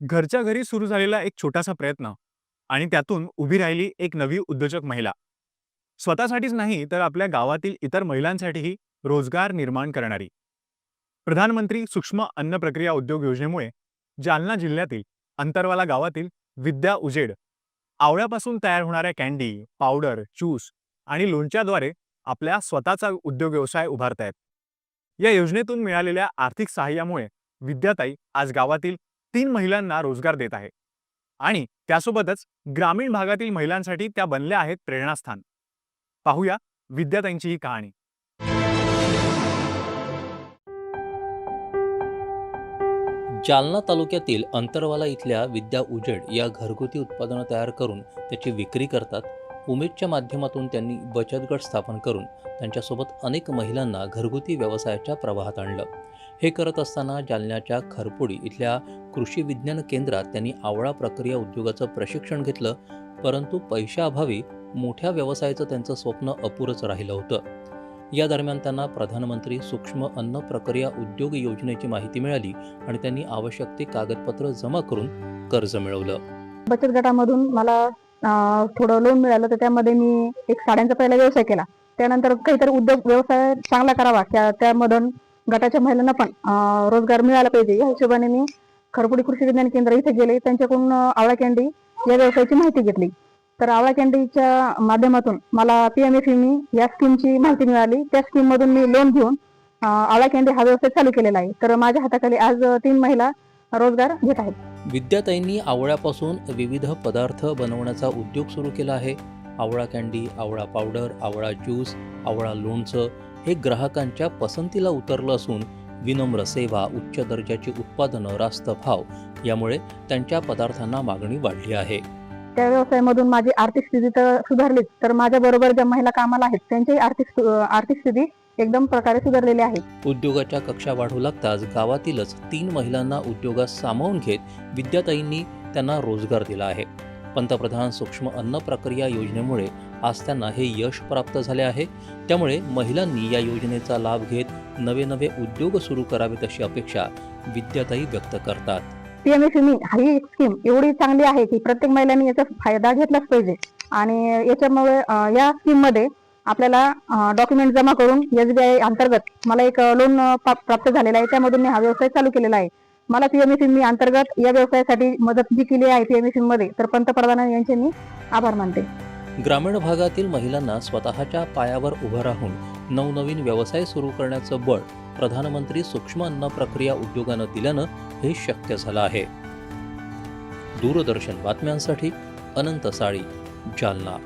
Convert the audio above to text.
घरच्या घरी सुरू झालेला एक छोटासा प्रयत्न आणि त्यातून उभी राहिली एक नवी उद्योजक महिला. स्वतःसाठीच नाही तर आपल्या गावातील इतर महिलांसाठीही रोजगार निर्माण करणारी. प्रधानमंत्री सूक्ष्म अन्न प्रक्रिया उद्योग योजनेमुळे जालना जिल्ह्यातील अंतरवाला गावातील विद्या उजेड आवळ्यापासून तयार होणाऱ्या कॅन्डी पावडर ज्यूस आणि लोणच्याद्वारे आपल्या स्वतःचा उद्योग व्यवसाय उभारतायत. या योजनेतून मिळालेल्या आर्थिक सहाय्यामुळे विद्याताई आज गावातील तीन महिलांना रोजगार देत आहे आणि त्यासोबतच ग्रामीण भागातील महिलांसाठी त्या बनल्या आहेत प्रेरणास्थान. पाहूया विद्याताईंची ही कहाणी. जालना तालुक्यातील अंतरवाला इथल्या विद्या उजेड या घरगुती उत्पादनं तयार करून त्याची विक्री करतात. उमेदच्या माध्यमातून त्यांनी बचत गट स्थापन करून त्यांच्यासोबत अनेक महिलांना घरगुती व्यवसायाच्या प्रवाहात आणलं. हे करत असताना जालन्याच्या खरपुडी इथल्या कृषी विज्ञान केंद्रात त्यांनी आवळा प्रक्रिया उद्योगाचं प्रशिक्षण घेतलं परंतु पैशाअभावी मोठ्या व्यवसायाचं त्यांचं स्वप्न अपुरंच राहिलं होतं. या दरम्यान त्यांना प्रधानमंत्री सूक्ष्म अन्न प्रक्रिया उद्योग योजनेची माहिती मिळाली आणि त्यांनी आवश्यक ते कागदपत्र जमा करून कर्ज मिळवलं. बचत गटामधून मला थोडं लोन मिळालं तर त्यामध्ये मी एक साड्यांचा पहिला व्यवसाय केला. त्यानंतर काहीतरी उद्योग व्यवसाय चांगला करावा त्या त्यामधून गटाच्या महिलांना पण रोजगार मिळाला पाहिजे. या हिशोबाने मी खरपुडी कृषी विज्ञान केंद्र इथे गेले त्यांच्याकडून आवळा कॅन्डी या व्यवसायाची माहिती घेतली. तर आवळा कॅन्डीच्या माध्यमातून मला पीएमएफईमी या स्कीमची माहिती मिळाली. त्या स्कीम मधून मी लोन घेऊन आवळा कॅन्डी हा व्यवसाय चालू केलेला आहे. तर माझ्या हाताखाली आज तीन महिला रोजगार घेत आहेत. विद्याताईंनी आवळ्यापासून विविध पदार्थ बनवण्याचा उद्योग सुरू केला आहे. आवळा कॅन्डी आवळा पावडर आवळा ज्यूस आवळा लोणचं हे ग्राहकांच्या पसंतीला उतरलं असून विनम्र सेवा उच्च दर्जाची उत्पादनं रास्त भाव यामुळे त्यांच्या पदार्थांना मागणी वाढली आहे. त्या व्यवसायामधून माझी आर्थिक स्थिती तर सुधारलीच तर माझ्या बरोबर ज्या महिला कामाला आहेत त्यांची आर्थिक आर्थिक स्थिती एकदम प्रकारे सुधारलेली आहे. उद्योगाच्या कक्षा वाढू लागताच गावातीलच तीन महिलांना उद्योगात सामावून घेत विद्याताईंनी त्यांना रोजगार दिला आहे. पंतप्रधान सूक्ष्म अन्न प्रक्रिया योजनेमुळे आज त्यांना हे यश प्राप्त झाले आहे. त्यामुळे महिलांनी या योजनेचा लाभ घेत नवे नवे उद्योग सुरू करावेत अशी अपेक्षा विद्याताई व्यक्त करतात. पीएमएफएमई ही एक स्कीम एवढी चांगली आहे की प्रत्येक महिलांनी याचा फायदा घेतलाच पाहिजे. आणि याच्यामुळे या स्कीममध्ये आपल्याला डॉक्युमेंट जमा करून एसबीआय अंतर्गत मला एक लोन प्राप्त झालेला आहे. त्यामधून मी हा व्यवसाय चालू केलेला आहे. मला पीएमएफएमई अंतर्गत या व्यवसायासाठी मदत जी केली आहे पीएमएफएमई मध्ये तर पंतप्रधान यांचे मी आभार मानते. ग्रामीण भागातील महिलांना स्वतःच्या पायावर उभं राहून नवनवीन व्यवसाय सुरू करण्याचं बळ प्रधानमंत्री सूक्ष्म अन्न प्रक्रिया उद्योगानं दिल्यानं हे शक्य झालं आहे. दूरदर्शन बातम्यांसाठी अनंत साळी जालना.